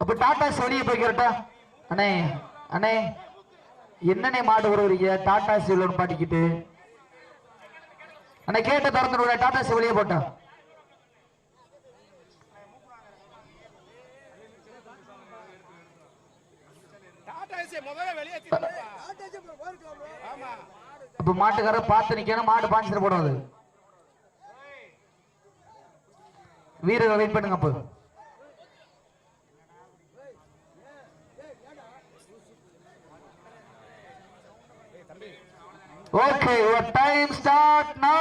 அப்ப டாடா வெளியே போய்க்கிறட்டா அண்ணே அண்ணே என்னண்ணே மாடு வருவீங்க? டாடா சிவலோன்னு பாட்டிக்கிட்டு அண்ணே கேட்ட திறந்து விட டாடா சி வெளியே போட்டா. டாடா ஏசி முதல்ல வெளியே தீர்ப்பா. ஆமா. அப்ப மாட்டுக்காரர் பார்த்து நிக்கணும் மாடு பாஞ்சிட்டு போடாது. வீரர்கள் வெயிட் பண்ணுங்க அப்போ. Okay your time start now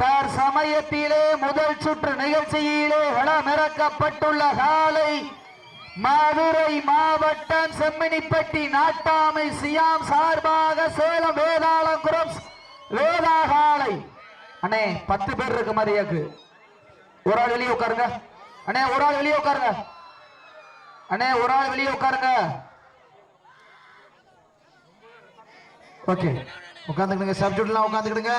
தற்சமயத்திலே முதல் சுற்று நிகழ்ச்சியிலே களமிறக்கப்பட்டுள்ள காலை மதுரை மாவட்டம் செம்மினிப்பட்டி நாட்டாமை சியாம் சார்பாக சேலம் வேதாளம் வேதா காலை அண்ணே பத்து பேர் இருக்கு மதியாக்கு ஒரு ஆள் வெளியே உட்காருங்க. அண்ணே ஒரு ஆள் வெளியே உட்காருங்க. அண்ணே ஒரு ஆள் வெளியே உட்காருங்க. ஓகே உட்காந்துக்கிடுங்க சப்ஜெக்ட்லாம் உட்காந்துக்கிடுங்க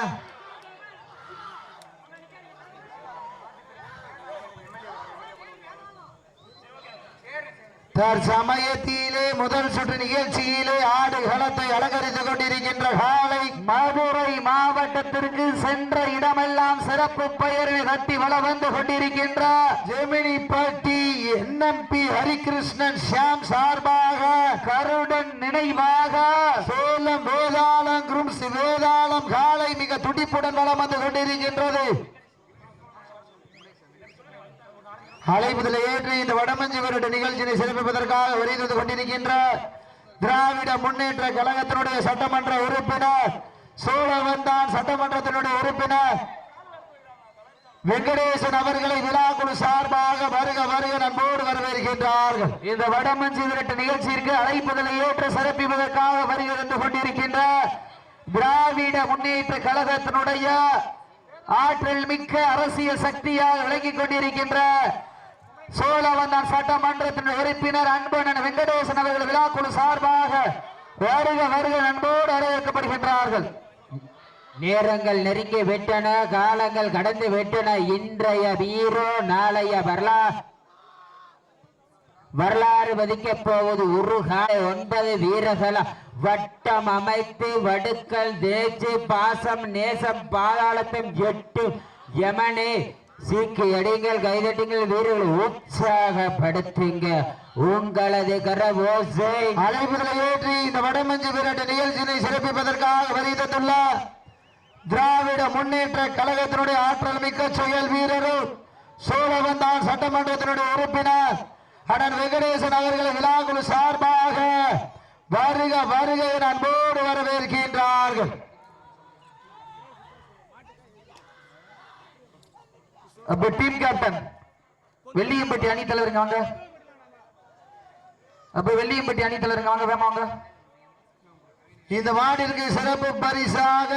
தற்சமயத்திலே முதல் சுற்று நிகழ்ச்சியிலே ஆடு களத்தை அலங்கரித்துக் கொண்டிருக்கின்ற காலை மதுரை மாவட்டத்திற்கு சென்ற இடமெல்லாம் சிறப்பு பெயரில் கட்டி வள வந்து கொண்டிருக்கின்ற ஜெமினி பட்டி என்எம்பி ஹரிகிருஷ்ணன் ஷியாம் சார்பாக கருடன் நினைவாக சேலம் வேதாளம் குரூப்ஸ் வேதாளம் காலை மிக துடிப்புடன் வளம் வந்து கொண்டிருக்கின்றது அழைப்புதலை ஏற்று இந்த வடமஞ்சி வருட நிகழ்ச்சியை சிறப்பிப்பதற்காக வருகிறது கொண்டிருக்கின்ற திராவிட முன்னேற்ற கழகத்தினுடைய சட்டமன்ற உறுப்பினர் சோழவந்தான் சட்டமன்றத்தினுடைய உறுப்பினர் வெங்கடேசன் அவர்களை விழாக்குழு சார்பாக வருக வருக நண்போடு வரவேற்கின்றார்கள். இந்த வடமஞ்சி விரட்டு நிகழ்ச்சியிற்கு அழைப்புதலை ஏற்று சிறப்பிப்பதற்காக வருகிறது கொண்டிருக்கின்ற திராவிட முன்னேற்ற கழகத்தினுடைய ஆற்றல் மிக்க அரசியல் சக்தியாக விளங்கிக் கொண்டிருக்கின்ற சோழவந்தான் சட்டமன்றத்தின் உறுப்பினர் அன்பனன் வெங்கடேசன் அவர்கள் விழாக்குழு சார்பாக வருக வருக நண்போடு வரவேற்கப்படுகின்றார்கள். நேரங்கள் நெருங்கி விட்டன காலங்கள் கடந்து விட்டன. இன்றைய வீரோ நாளைய வரலா வரலாறு வதிக்கப் போவது உருகாய் ஒன்பது வீரர்கள். வட்டம் அமைத்து வடுக்கல் தேச்சு பாசம் நேசம் பாதாளத்தம் எட்டு யமனே. சீக்கு அடிங்கள் கைதட்டுங்கள் வீரர்கள் உற்சாகப்படுத்துங்க. உங்களது கரவோசை அழைப்புகளை ஏற்றி இந்த வடமஞ்சு விரட்டு நிகழ்ச்சியினை சிறப்பிப்பதற்காக வருகிறதுள்ள திராவிட முன்னேற்ற கழகத்தினுடைய ஆற்றல் மிக்க செயல் வீரரும் சோழவந்தான் சட்டமன்றத்தினுடைய உறுப்பினர். அண்ணன் வெங்கடேசன் அவர்களை விழாக்குழு சார்பாக வருக வருக என அன்போடு வரவேற்கின்றார்கள். அப்ப டீம் கேப்டன் வெள்ளியம்பட்டி அணி தலைவருங்க வாங்க. அப்ப வெள்ளியம்பட்டி அணி தலைவருங்க வாங்க வேமாங்க இந்த வார்டிற்கு சிறப்பு பரிசாக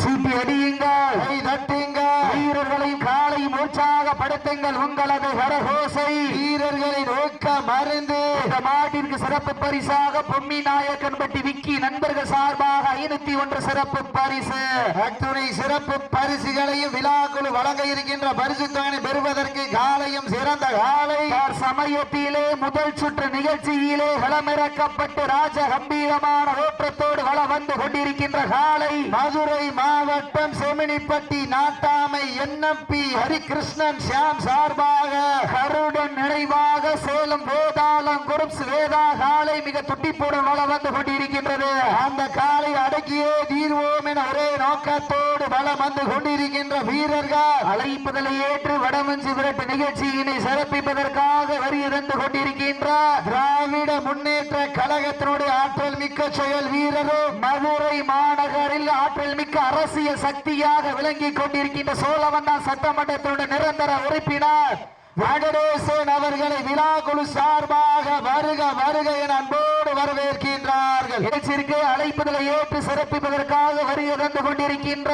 சீட்டி அடியுங்கள் கை தட்டுங்கள். வீரர்களை காலை உற்சாகப்படுத்துங்கள் உங்களது கரகோசை. வீரர்களின் ஊக்க மருந்து. இந்த மாட்டிற்கு சிறப்பு பரிசாக பொம்மி நாயக்கன்பட்டி விக்கி நண்பர்கள் சார்பாக ஐநூத்தி ஒன்று சிறப்பு பரிசு. அத்துணை சிறப்பு பரிசுகளையும் விழாக்குழு வழங்க இருக்கின்ற பரிசு தொகை பெறுவதற்கு காலையும் சிறந்த காலை. சமயத்திலே முதல் சுற்று நிகழ்ச்சியிலே களமிறக்கப்பட்டு ராஜ கம்பீரமான ஓட்டத்தோடு வள வந்து கொண்டிருக்கின்ற காலை. மதுரை மாவட்டம் செமினிப்பட்டி நாட்டாமை என்எம்பி ஹரிகிருஷ்ணன் சியாம் சார்பாக கருடன் நிறைவாக சேலம் வேதாளம் குரூப்ஸ் வேதா காலை மிக துட்டிப்புடன் வள வந்து கொண்டிருக்கின்றது. அந்த காலை அடக்கியே தீர்வோம் என ஒரே நோக்கத்தோடு வளம் வந்து கொண்டிருக்கின்ற வீரர்கள். அழைப்புதலை ஏற்று வடமஞ்சி விரட்டு நிகழ்ச்சியினை சிறப்பிப்பதற்காக வரியிருந்து கொண்டிருக்கின்ற திராவிட முன்னேற்ற கழகத்தினுடைய ஆற்றல் மிக்க செயல் வீரரும் மதுரை மாநகரில் ஆற்றல் மிக்க அரசியல் சக்தியாக விளங்கிக் கொண்டிருக்கின்ற சோழவந்தான் சட்டமன்றத்தினுடைய நிரந்தர உறுப்பினர் வெங்கடேசன் அவர்களை விழாக்குழு சார்பாக வருக வருக என அன்போடு வரவேற்கின்றார்கள். நிகழ்ச்சிக்கு அழைப்புதலை ஏற்று சிறப்பிப்பதற்காக வருகை தந்து கொண்டிருக்கின்ற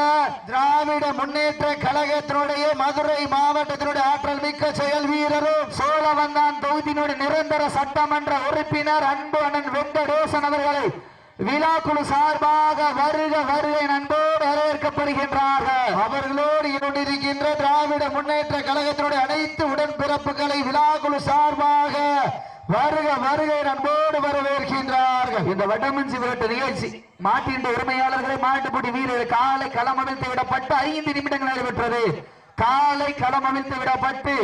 திராவிட முன்னேற்ற கழகத்தினுடைய மதுரை மாவட்டத்தினுடைய ஆற்றல் மிக்க செயல் வீரரும் சோழவந்தான் தொகுதியினுடைய நிரந்தர சட்டமன்ற உறுப்பினர் அன்பு அண்ணன் வெங்கடேசன் அவர்களை விழாக்குழு சார்பாக வருக வருகை நண்போடு வரவேற்கப்படுகின்றார்கள். அவர்களோடு இருக்கின்ற திராவிட முன்னேற்ற கழகத்தினுடைய அனைத்து உடன்பிறப்புகளை விழாக்குழு சார்பாக வருக வருகை நண்போடு வரவேற்கின்றார்கள். இந்த வடமஞ்சி விரட்டு நிகழ்ச்சி மாட்டின் உரிமையாளர்களை மாட்டுப்பட்டி வீரர் காலை களம் விடப்பட்டு ஐந்து நிமிடங்கள் நடைபெற்றது காலை களம் விடப்பட்டு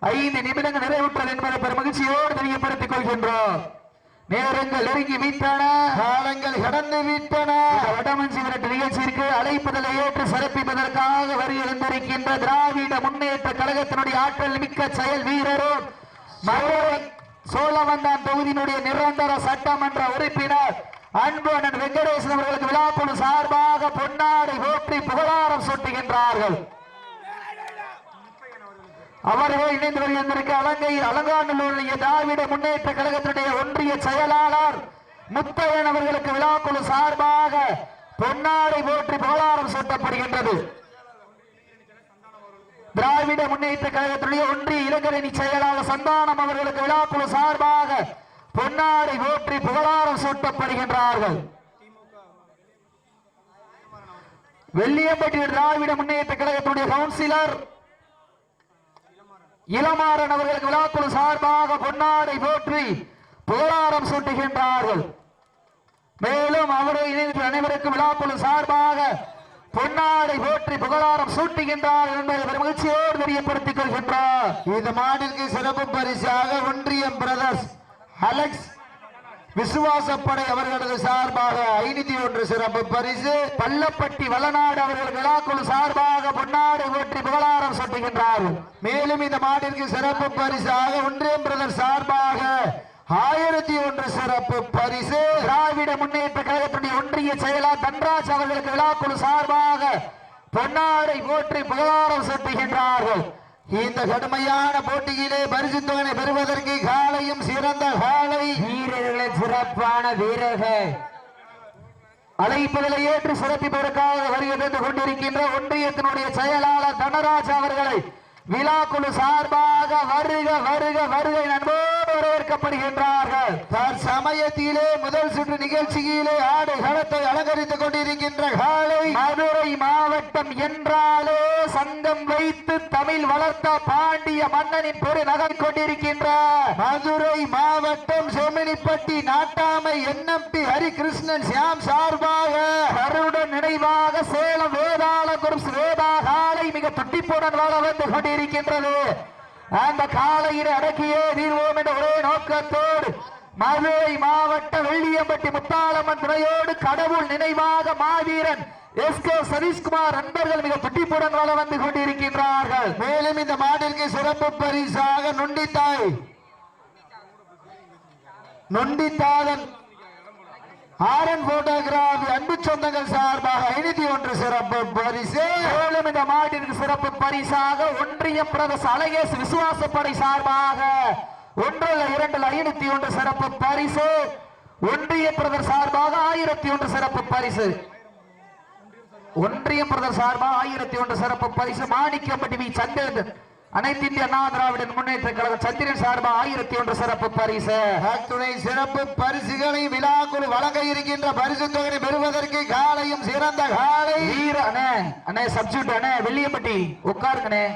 ஐந்து நிமிடங்கள் நிறைவுற்றது என்பதை பெரும் மகிழ்ச்சியோடு தெரியப்படுத்திக் கொள்கின்றோம். நேரங்கள் நெருங்கி விட்டன. காலங்கள் கடந்து விட்டன. இந்த வடமஞ்சி விரட்டு நிகழ்ச்சிக்கு அழைப்புதலை ஏற்று சிறப்பிப்பதற்காக வருகின்றிருக்கின்ற திராவிட முன்னேற்ற கழகத்தினுடைய ஆற்றல் மிக்க செயல் வீரரும் சோழவந்தான் தொகுதியினுடைய நிரந்தர சட்டமன்ற உறுப்பினர் அன்பு அண்ணன் வெங்கடேசன் அவர்களுக்கு விழாக்குழு சார்பாக பொன்னாடை போற்றி புகழாரம் சூட்டுகின்றார்கள். அவர்கள் இணைந்து வருகின்றிருக்க அலங்கை அலங்காநல்லூரிய திராவிட முன்னேற்ற கழகத்தினுடைய ஒன்றிய செயலாளர் முத்தவன் அவர்களுக்கு விழாக்குழு சார்பாக பொன்னாடை போற்றி புகழாரம் சூட்டப்படுகின்றது. திராவிட முன்னேற்ற கழகத்தினுடைய ஒன்றிய இளைஞரணி செயலாளர் சந்தானம் அவர்களுக்கு விழாக்குழு சார்பாக பொன்னாடை போற்றி புகழாரம் சூட்டப்படுகின்றார்கள். வெள்ளியம்பட்டி திராவிட முன்னேற்ற கழகத்தினுடைய கவுன்சிலர் இளமாறன் அவர்களுக்கு விழாக்குழு சார்பாக பொன்னாடை போற்றி புகழாரம் சூட்டுகின்றார்கள். மேலும் அவரை இணைந்து அனைவருக்கும் விழாக்குழு சார்பாக பொன்னாடை போற்றி புகழாரம் சூட்டுகின்றார் என்பதை பெரும் மகிழ்ச்சியோடு தெரியப்படுத்திக் கொள்கின்றார். இந்த மாடிற்கு சிறப்பு பரிசாக ஒன்றியம் பிரதர்ஸ் அலெக்ஸ் விசுவாசப்படை அவர்களது சார்பாக ஐநூத்தி ஒன்று சிறப்பு பரிசு. பள்ளப்பட்டி வளநாடு அவர்கள் விழாக்குழு சார்பாக பொன்னாடு போற்றி புகழாரம் சூட்டுகின்றார்கள் மேலும் இந்த மாட்டிற்கு சிறப்பு பரிசாக ஒன்றியம் பிரதர் சார்பாக ஆயிரத்தி ஒன்று சிறப்பு பரிசு. திராவிட முன்னேற்ற கழகத்தினுடைய ஒன்றிய செயலாளர் தன்ராஜ் அவர்களுக்கு விழாக்குழு சார்பாக பொன்னாடை போற்றி புகழாரம் சட்டுகின்றார்கள். இந்த கடுமையான போட்டியிலே பரிசு தொகை பெறுவதற்கு காலையும் சிறந்த காலை. வீரர்களே சிறப்பான வீரர்கள். அழைப்புகளை ஏற்று சிறப்பிப்பதற்காக வருகை தந்து கொண்டிருக்கின்ற ஒன்றியத்தினுடைய செயலாளர் தனராஜ் அவர்களை விழாக்குழு சார்பாக வருக வருக வருகை நண்போடு வரவேற்கப்படுகின்றார்கள். சமயத்திலே முதல் சுற்று நிகழ்ச்சியிலே ஆடு களத்தை அலங்கரித்துக் கொண்டிருக்கின்ற காலை மதுரை மாவட்டம் என்றாலே சங்கம் வைத்து தமிழ் வளர்த்த பாண்டிய மன்னனின் பொறு நகர் கொண்டிருக்கின்ற மதுரை மாவட்டம் செமினிப்பட்டி நாட்டாமை என்எம்பி ஹரிகிருஷ்ணன் சியாம் சார்பாக கருடன் நினைவாக சேலம் வேதாள குருஸ் வேதா காலை மிக துட்டிப்புடன் வாழ வந்து கொண்டிருக்கின்றது. அந்த காலையில் அடக்கியே தீர்வோம் என்ற ஒரே நோக்கத்தோடு மதுரை மாவட்ட வெள்ளியம்பட்டி முத்தாளம்மன் துணையோடு கடவுள் நினைவாக மாவீரன் எஸ் கே சதீஷ்குமார் நண்பர்கள் மிக துட்டிப்புடன் வாழ வந்து கொண்டிருக்கின்றார்கள். மேலும் இந்த மாட்டிற்கு சிறப்பு பரிசாக நொண்டித்தாய். நொண்டித்தாதன் ஆரன் போட்டோகிராபி அன்பு சொந்தங்கள் சார்பாக ஐநூத்தி ஒன்று சிறப்பு பரிசு. மேலும் இந்த மாட்டிற்கு சிறப்பு பரிசாக ஒன்றிய பிரதேச அழகேஸ் விசுவாசப்படை சார்பாக ஒன்றில் இரண்டில் ஐநூத்தி ஒன்று சிறப்பு பரிசு. ஒன்றிய பிரதர் சார்பாக ஆயிரத்தி ஒன்று சிறப்பு பரிசு. ஒன்றிய பிரதர் சார்பாக ஆயிரத்தி ஒன்று சிறப்பு பரிசு. மாணிக்கப்பட்டி வி சந்திரன் அனைத்து இந்திய அண்ணா திராவிடன் முன்னேற்ற கழக சந்திரன் சார்பாக ஆயிரத்தி ஒன்று சிறப்பு பரிசு. துணை சிறப்பு பரிசுகளை விழாக்குழு வழங்க இருக்கின்ற பரிசு தொகை பெறுவதற்கு காலையும் சிறந்த காலை. வீர அண்ணே அண்ணே சப்ஜூட் அண்ணே வெள்ளியப்பட்டி உட்காருங்கண்ணே.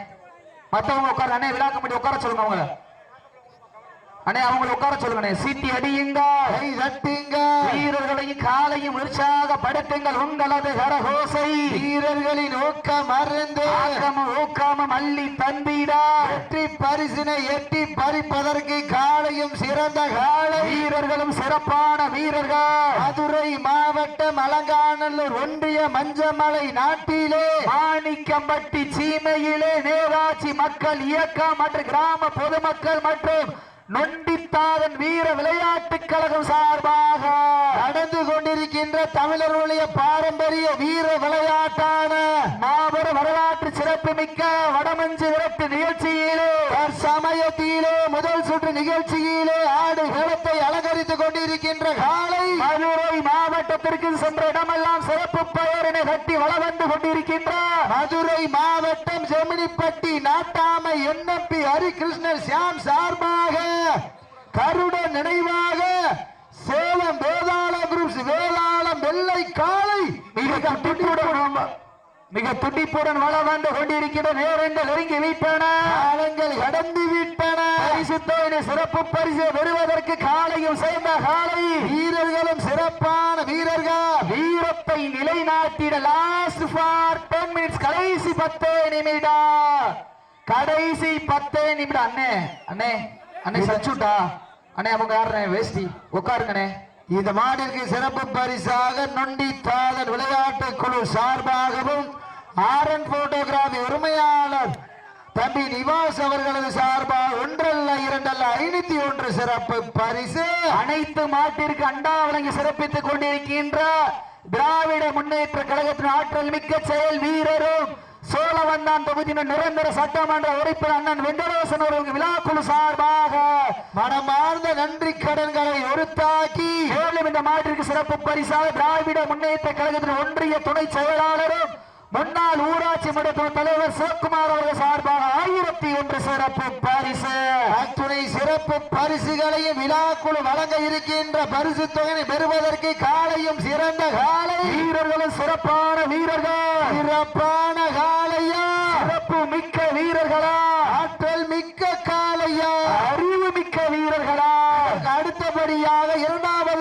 மத்தவங்க உட்காரு அண்ணே விழா கமிட்டி உட்கார சொல்லுங்க அவங்க. அண்ணே அவங்களை உட்கார சொல்லுங்கண்ணே சீட்டி அடியுங்க கை தட்டுங்க வீரர்களையும் காலையும் உற்சாகப்படுத்துங்கள் உங்களது கரகோசை வீரர்களின் ஊக்கம் அருந்து. ஆக்கமும் ஊக்கமும் அள்ளி தந்திடா வெற்றி பரிசினை எட்டி பறிப்பதற்கு காலையும் சிறந்த காலை. வீரர்களும் சிறப்பான வீரர்கள். மதுரை மாவட்டம் அலங்காநல்லூர் ஒன்றிய மஞ்சமலை நாட்டிலே. மாணிக்கம்பட்டி சீமையிலே நேராட்சி மக்கள் இயக்கம் மற்றும் கிராம பொதுமக்கள் மற்றும் நொண்டித்தாதன் வீர விளையாட்டுக் கழகம் சார்பாக நடந்து கொண்டிருக்கின்ற தமிழர்களுடைய பாரம்பரிய வீர விளையாட்டான மாபெரும் வரலாற்று சிறப்பு மிக்க வடமஞ்சு விரட்டு நிகழ்ச்சியிலே சமயத்திலே முதல் சுற்று நிகழ்ச்சியிலே ஆடு நிலத்தை அலங்கரித்துக் கொண்டிருக்கின்ற கால மாவட்டத்திற்கு சென்ற இடமெல்லாம் சிறப்பு பெயரினை கட்டி வள வந்து கொண்டிருக்கின்ற மதுரை மாவட்டம் ஜெமினிப்பட்டி நாட்டாமை என்எம்பி ஹரிகிருஷ்ணன் சியாம் சார்பாக கருட நினைவாக சேலம் வேதாள குரூப்ஸ் வேளாளம் வெள்ளை காலை மிக துடிப்புடன் மிக துடிப்புடன் வள வந்து கொண்டிருக்கிற நேரங்கள் நெருங்கி விட்டன. காலங்கள் கடந்து விட்டன. பரிசுத்தோடு சிறப்பு பரிசு பெறுவதற்கு காலையும் சேர்ந்த காலை. வீரர்களும் சிறப்பான வீரர்கள். வீரத்தை நிலைநாட்டிட லாஸ்ட் ஃபார் டென் மினிட்ஸ் கடைசி பத்தே நிமிடம். கடைசி பத்தே நிமிடம். அண்ணே அண்ணே அண்ணே சச்சுட்டா. அண்ணே அவங்க யாருண்ணே? வேஷ்டி உட்காருங்கண்ணே. இந்த மாடிற்கு சிறப்பு பரிசாக நொண்டி தாதன் விளையாட்டு குழு சார்பாகவும் ஆரன் போட்டோகிராஃபி உரிமையாளர் தம்பி நிவாஸ் அவர்களது சார்பாக ஒன்றல்ல இரண்டல்ல ஐநூத்தி ஒன்று சிறப்பு பரிசு. அனைத்து மாட்டிற்கு அண்டா வழங்கி சிறப்பித்துக் கொண்டிருக்கின்ற திராவிட முன்னேற்ற கழகத்தின் ஆற்றல் மிக்க செயல் வீரரும் சோழவந்தான் தொகுதியின் நிரந்தர சட்டமன்ற உறுப்பினர் அண்ணன் வெங்கடேசன் அவர்களுக்கு விழாக்குழு சார்பாக மனமார்ந்த நன்றி கடன்களை ஒருத்தாக்கி மேலும் இந்த மாற்றிற்கு சிறப்பு பரிசாக திராவிட முன்னேற்ற கழகத்தின் ஒன்றிய துணை செயலாளரும் முன்னாள் ஊராட்சி மன்ற தலைவர் சிவகுமார் அவர்கள் சார்பாக ஆயிரத்தி ஒன்று சிறப்பு பரிசு. அத்துணை சிறப்பு பரிசுகளையும் விழாக்குழு வழங்க இருக்கின்ற பரிசு தொகையை பெறுவதற்கு காலையும் சிறந்த காலை. வீரர்களும் சிறப்பான வீரர்கள். சிறப்பான காலையா? சிறப்பு மிக்க வீரர்களா? ஆற்றல் மிக்க காலையா? அறிவு மிக்க வீரர்களா?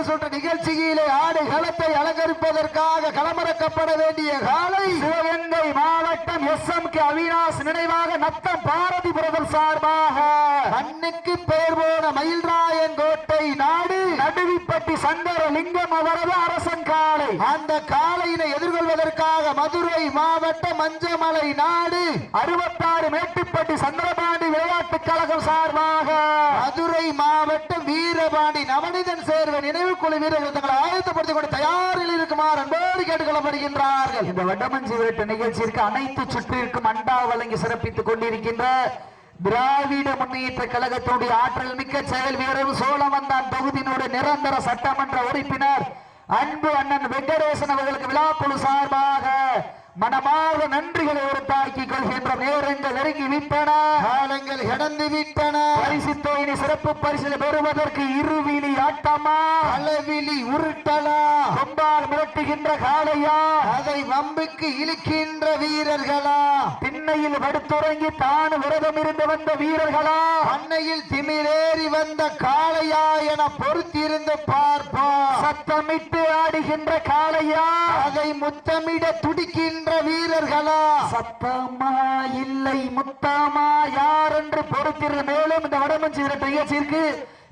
சுற்று நிகழ்ச்சியிலே ஆடு களத்தை அலங்கரிப்பதற்காக களமிறக்கப்பட வேண்டிய காலை சிவகங்கை மாவட்டம் எஸ் எம் கே அவினாஸ் நினைவாக நத்தம் பாரதி பிரதர் சார்பாக மண்ணுக்கு பெயர் போன மயில்ராயன் கோட்டை நாடு நடுவிப்பட்டி சங்கர லிங்கம் அவரது அரசன் காலை. அந்த காலையினை எதிர்கொள்வதற்காக மதுரை மாவட்டம் மஞ்சமலை நாடு அறுபத்தாறு மேட்டுப்பட்டி சந்திரபாண்டி விளையாட்டுக் கழகம் சார்பாக மதுரை மாவட்டம் வீரபாண்டி நவனிதன் சேர்வ நினைவு குழு வீரர்கள் தங்களை ஆயத்தப்படுத்திக் கொண்டு தயாரில் இருக்குமாறு அன்போடு கேட்டுக்கொள்ளப்படுகின்றார்கள். இந்த வடமஞ்சி விரட்டு நிகழ்ச்சியிற்கு அனைத்து சுற்றிற்கும் அண்டா வழங்கி சிறப்பித்துக் கொண்டிருக்கின்ற திராவிட முன்னேற்ற கழகத்துடைய ஆற்றல் மிக்க செயல் வீரர் சோழவந்தான் தொகுதியினுடைய நிரந்தர சட்டமன்ற உறுப்பினர் அன்பு அண்ணன் வெங்கடேசன் அவர்களுக்கு விழாக்குழு சார்பாக மனமார்ந்த நன்றிகளை உறுத்தாக்கிக் கொள்கின்ற நேரங்கள் நெருங்கி விட்டன காலங்கள் கடந்து விட்டன பரிசு தொகையினை சிறப்பு பரிசில் பெறுவதற்கு இருவிழி ஆட்டமா? அளவிழி உருட்டலா? கொம்பால் மிரட்டுகின்ற காளையா? அதை வம்புக்கு இழுக்கின்ற வீரர்களா? திண்ணையில் படுத்துறங்கி தான் விரதம் இருந்து வந்த வீரர்களா? அன்னையில் திமிரேறி வந்த காளையா என பொறுத்திருந்து பார்ப்போம். சத்தமிட்டு ஆடுகின்ற காளையா? அதை முத்தமிட துடிக்கின்ற வீரர்களா? சத்தமா இல்லை முத்தமா? யார் என்று பொறுத்திரு. மேலும் இந்த வடமஞ்சி நிகழ்ச்சிக்கு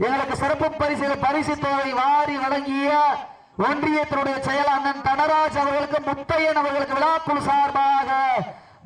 எங்களுக்கு சிறப்பு பரிசு பரிசு தொகை வாரி வழங்கிய ஒன்றியத்தினுடைய செயலாளன் தனராஜ் அவர்களுக்கு முத்தையன் அவர்களுக்கு விழாக்குழு சார்பாக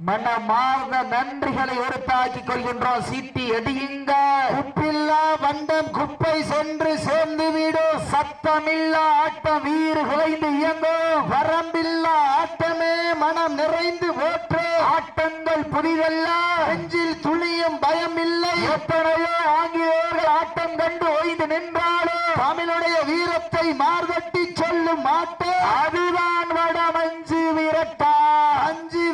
மனமார்ந்த நன்றிகளை உறுத்தாக்கிக் கொள்கின்றோம். சீட்டி அடியுங்க உப்பில்லா வண்டம் குப்பை சென்று சேர்ந்து விடும் சத்தமில்லா ஆட்டம் வீறு குலைந்து இயங்கும் வரம்பில்லா ஆட்டமே மனம் நிறைந்து ஓற்று ஆட்டங்கள் புதிதல்ல. நெஞ்சில் துளியும் பயம் இல்லை எத்தனையோ ஆங்கிலேயர்கள் ஆட்டம் கண்டு ஓய்ந்து நின்றாலும் தமிழுடைய வீரத்தை மார்கட்டி சொல்லும் மாட்டு. அதுதான் வடமஞ்சு வீரட்டா அஞ்சு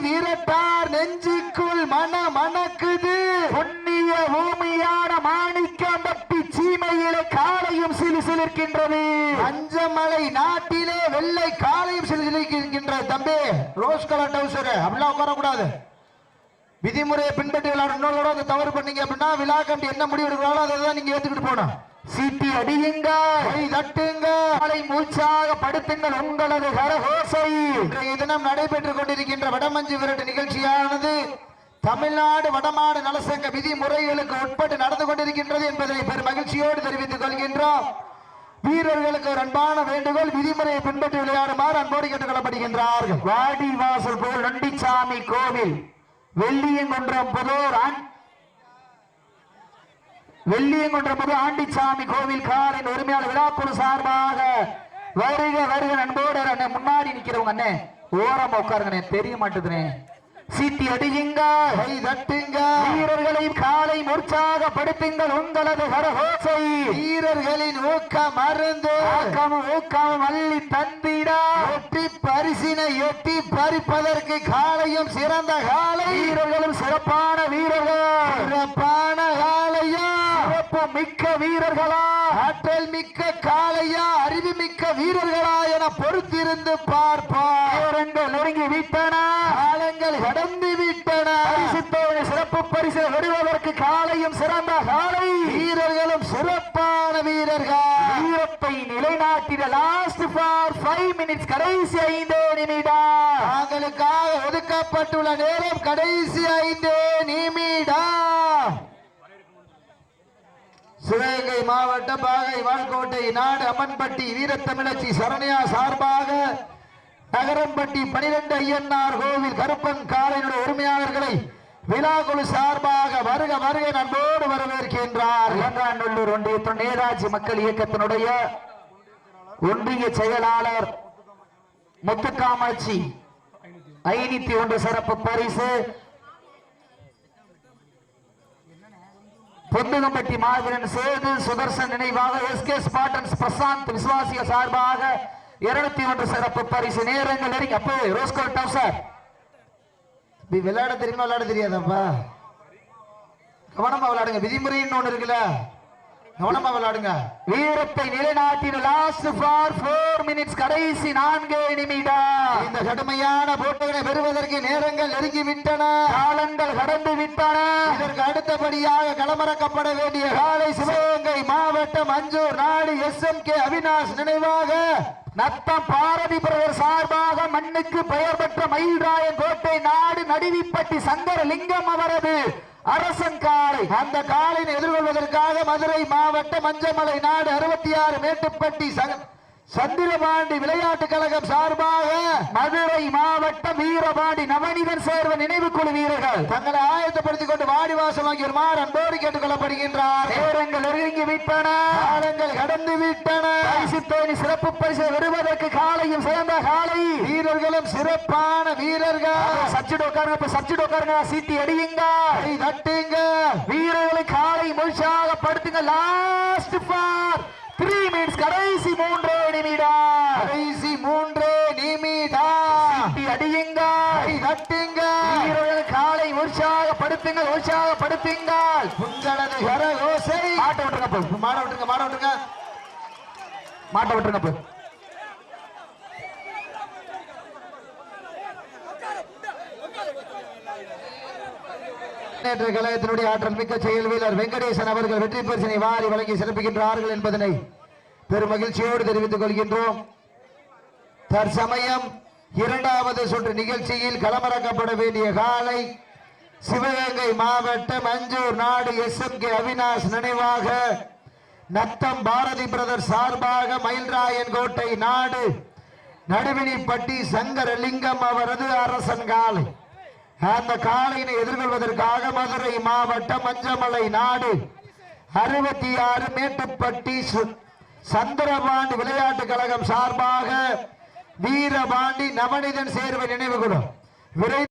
வீரட்டார் நெஞ்சுக்குள் மன மணக்குது. புண்ணிய பூமியான மாணிக்கம்பட்டி சீமையிலே காலையும் சிலு சிலிர்க்கின்றது. அஞ்சமலை நாட்டிலே வெள்ளை காலையும் சிலு சிலிர்க்கின்ற தம்பி ரோஸ் கலர் டவுசர் அப்படிலாம் உட்காரக்கூடாது. விதிமுறையை பின்பற்றி விளையாட இன்னொரு தவறு பண்ணீங்க அப்படின்னா விழா கண்டு என்ன முடிவு எடுக்கிறாங்களோ அதை தான் நீங்க ஏத்துக்கிட்டு போனோம் சீட்டி அடியுங்க. கை தட்டுங்க. காலை மூச்சாக படுத்துங்கள் உங்களது கரகோசை. இன்றைய தினம் நடைபெற்றுக் கொண்டிருக்கின்ற வடமஞ்சு விரட்டு நிகழ்ச்சியானது தமிழ்நாடு வடமாடு நலசங்க விதிமுறைகளுக்கு உட்பட்டு நடந்து கொண்டிருக்கின்றது என்பதை பெரும் மகிழ்ச்சியோடு தெரிவித்துக் கொள்கின்றோம். வீரர்களுக்கு ஒரு அன்பான வேண்டுகோள் விதிமுறையை பின்பற்றி விளையாடுமாறு அன்போடு கேட்டுக்கொள்ளப்படுகின்றார்கள். வாடி வாசல் போல் நொண்டிச்சாமி கோவில் வெள்ளியங்குன்றம் புதூர் ஆண் வெள்ளியங்குன்ற ஆண்டிச்சாமி கோவில் காரின் உரிமையாளர் விழாக்குழு சார்பாக வருக வருக நண்போடு அண்ணன் முன்னாடி நிக்கிறவங்க அண்ணே ஓரம் உட்காருங்கண்ணே தெரிய மாட்டேதுனே சீட்டி அடியுங்க கை தட்டுங்க. வீரர்களின் காலை உற்சாகப்படுத்துங்கள் உங்களது கரகோசை. வீரர்களின் ஊக்கம் மருந்து. ஊக்கமும் ஊக்கமும் அள்ளி தந்திடா. எட்டி பரிசினை எட்டி பறிப்பதற்கு காலையும் சிறந்த காலை. வீரர்களும் சிறப்பான வீரர்கள். சிறப்பான மிக்க வீரர்களா? ஆற்றல் மிக்க காளையா அறிவு மிக்க வீரர்களா என பொறுத்திருந்து பார்ப்போம் நேரங்கள் நெருங்கி விட்டன? காலங்கள் கடந்து விட்டன? பரிசுத்தோடு சிறப்பு பரிசு விடுவதற்கு காலையும் சிறந்த காலை வீரர்களும் சிறப்பான வீரர்கள். வீரத்தை நிலைநாட்டிட லாஸ்ட் ஃபார் ஃபைவ் மினிட்ஸ் கடைசி ஐந்து நிமிடம். தாங்களுக்காக ஒதுக்கப்பட்டுள்ள நேரம் கடைசி ஐந்து நிமிடம். சிவகங்கை மாவட்டம் பாகை வாழ்கோட்டை நாடு அம்மன்பட்டி வீரத்தமிழச்சி சரண்யா சார்பாக நகரம்பட்டி பனிரெண்டு ஐயன்னார் கோவில் கருப்பன் காலையினுடைய உரிமையாளர்களை விழாக்குழு சார்பாக வருக வருக நண்போடு வரவேற்கின்றார். இளங்காநல்லூர் ஒன்றியத்தின் நேதாஜி மக்கள் இயக்கத்தினுடைய ஒன்றிய செயலாளர் முத்துக்காமாட்சி. ஐநூத்தி ஒன்று சிறப்பு பரிசு. பொன்னுகம்பட்டி மாவீரன் சேது சுதர்சன் நினைவாக எஸ் கே ஸ்பாட்டன்ஸ் பிரசாந்த் விசுவாசிய சார்பாக இருநூத்தி ஒன்று சிறப்பு பரிசு நேரங்கள் நெருங்கி அப்போ ரோஸ்கோல் சார் நீ விளையாட தெரியுமா? விளையாட தெரியாதாப்பா கவனமா விளையாடுங்க. விதிமுறைன்னு ஒண்ணு இருக்குல்ல? கவனமா விளையாடுங்க. வீரத்தை நிலைநாட்டின லாஸ்ட் ஃபார் ஃபோர் மினிட்ஸ் கடைசி நான்கு நிமிடம். இந்த கடுமையான போட்டிகளை பெறுவதற்கு நேரங்கள் நெருங்கி விட்டன காலங்கள் கடந்து விட்டன. இதற்கு அடுத்தபடியாக களமிறக்கப்பட வேண்டிய காலை சிவகங்கை மாவட்டம் அஞ்சூர் நாடு எஸ் எம் கே அவினாஷ் நினைவாக. நத்தம் பாரதி பிரதர் சார்பாக மண்ணுக்கு பெயர் பெற்ற மயில்ராயன் கோட்டை நாடு நடுவிப்பட்டி சங்கரலிங்கம் அவரது. அரசன் காலை அந்த காலை எதிர்கொள்வதற்காக மதுரை மாவட்ட மஞ்சமலை நாடு அறுபத்தி ஆறு மேட்டுப்பட்டி சக- சந்திரபாண்டி விளையாட்டுக் கழகம் சார்பாக மதுரை மாவட்டம் வீரபாண்டி நவனிதன் சேர்வ நினைவு குழு வீரர்கள் தங்களை ஆயத்தப்படுத்திக் கொண்டு வாடிவாசல் வாங்கியுமாறு அன்போடு கேட்டுக் கொள்ளப்படுகின்றார் நேரங்கள் நெருங்கி விட்டன. காலங்கள் கடந்து விட்டன. சிறப்பு பரிசு விடுவதற்கு காலையும் சேர்ந்த காலை. வீரர்களும் சிறப்பான வீரர்கள். சச்சிடு உட்காருங்க இப்ப சச்சிடு உட்காருங்க. சீட்டி அடியுங்க. தட்டுங்க. வீரர்களை காலை முழுசாக படுத்துங்க. லாஸ்ட் ஃபார் த்ரீ மினிட்ஸ் கடைசி மூன்று. நிமிடம் கடைசி மூன்று சீட்டி அடியுங்க. தட்டுங்க. காலை உற்சாகப்படுத்துங்கள் உற்சாகப்படுத்துங்கள். உங்களது கரகோசை. மாட்ட விட்டுருங்க இப்போ. மாட விட்டுருங்க மாட விட்டுருங்க. மாட்ட விட்டுருங்க இப்போ. முன்னேற்ற கழகத்தினுடைய ஆற்றல் மிக்க செயல் வீரர் வெங்கடேசன் அவர்கள் வெற்றி பரிசினை வாரி வழங்கி சிறப்பிக்கின்றார்கள் என்பதனை பெரும் மகிழ்ச்சியோடு தெரிவித்துக் கொள்கின்றோம். தற்சமயம் இரண்டாவது சுற்று நிகழ்ச்சியில் களமிறக்கப்பட வேண்டிய காலை சிவகங்கை மாவட்டம் அஞ்சூர் நாடு எஸ் எம் கே அவினாஷ் நினைவாக நத்தம் பாரதி பிரதர் சார்பாக மயில்ராயன் கோட்டை நாடு நடுவினிப்பட்டி சங்கரலிங்கம் அவரது அரசன் காலை. அந்த காலையினை எதிர்கொள்வதற்காக மதுரை மாவட்டம் மஞ்சமலை நாடு அறுபத்தி ஆறு மேட்டுப்பட்டி சந்திரபாண்டி விளையாட்டுக் கழகம் சார்பாக வீரபாண்டி நவனிதன் சேர்வை நினைவு கூடும் விரை